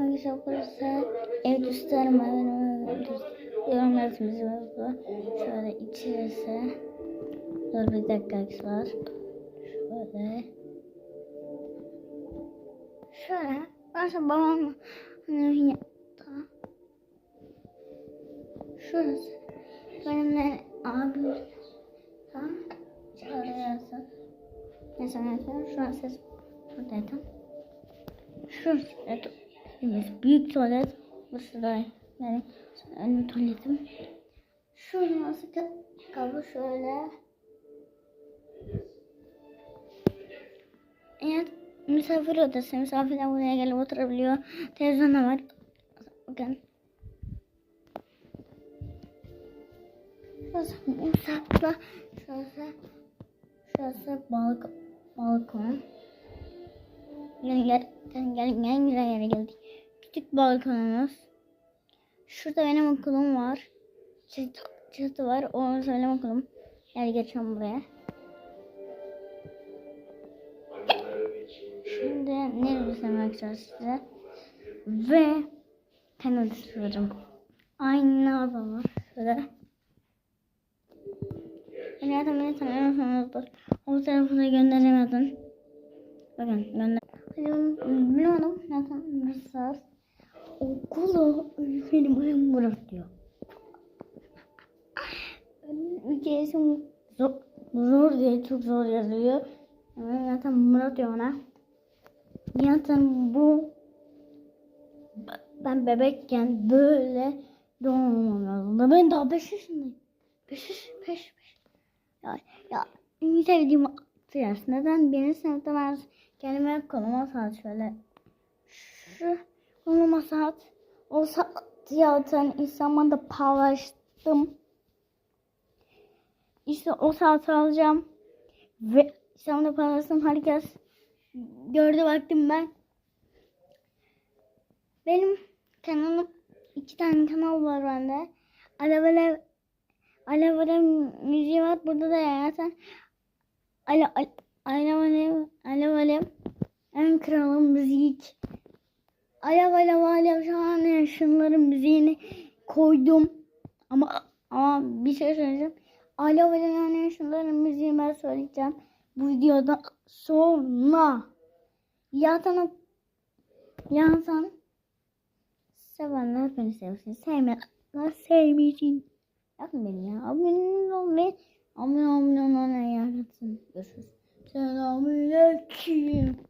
Arkadaşlar burası ev dostlarım Yorum yazımız var. Şöyle içerisi. Dur bir dakika arkadaşlar. Şöyle. Şöyle. Burası babam annemin yatağı. Şurası. Benimle abim. Tamam. Şöyle yazsın. Neyse neyse. Şu an ses buradaydım. Şurası. Evet. Biz büyük tuvalet. Burası da yani önüm tuvaletim. Şurası kabı şöyle. Evet, misafir odası. Misafirler buraya gelip oturabiliyor. Televizyon var. Bakın. Şurası misafirler. Şurası, şurası balk balkon. Gel gel gel gel gel güzel yere geldik. Küçük balkonumuz. Şurada benim okulum var. Çatı, çatı var. O söylem okulum. Gel geçiyorum buraya. Şimdi ne göstermek istiyorum size. Ve kendi istiyorum. Aynı da var. Şöyle. Ben zaten beni tanıyorsanızdır. O telefonu gönderemedim. Bakın gönder. Bilmiyorum. Zaten mesaj. Okulu benim ayım Murat diyor. Ülkesi zor, zor diye çok zor yazıyor. Yani zaten Murat diyor ona. Zaten bu ben bebekken böyle doğmam lazım. Ben daha 5 yaşındayım. 5 yaş, 5, 5. Ya, ya en sevdiğim yaş. Neden beni sınıfta ben kendime koluma saat şöyle. Şu koluma saat. O saat zaten insanla da paylaştım. İşte o saat alacağım. Ve İstanbul'da paylaştım. Herkes gördü baktım ben. Benim kanalım iki tane kanal var bende. Alev Alev Alev Alev müziği var. Burada da zaten Alev Alev Alev Alev Alev Alev en kralı müzik. Alev Alev Alev şu an şunların müziğini koydum. Ama ama bir şey söyleyeceğim. Alev Alev yani şunların müziğini ben söyleyeceğim. Bu videodan sonra. Zaten Yansan sevenler beni sevsin. Sevmeyenler sevmeyin. Yapın beni ya. Abone olmayı. Abone olmayı ona ne yaratsın. Görüşürüz. Selamünaleyküm.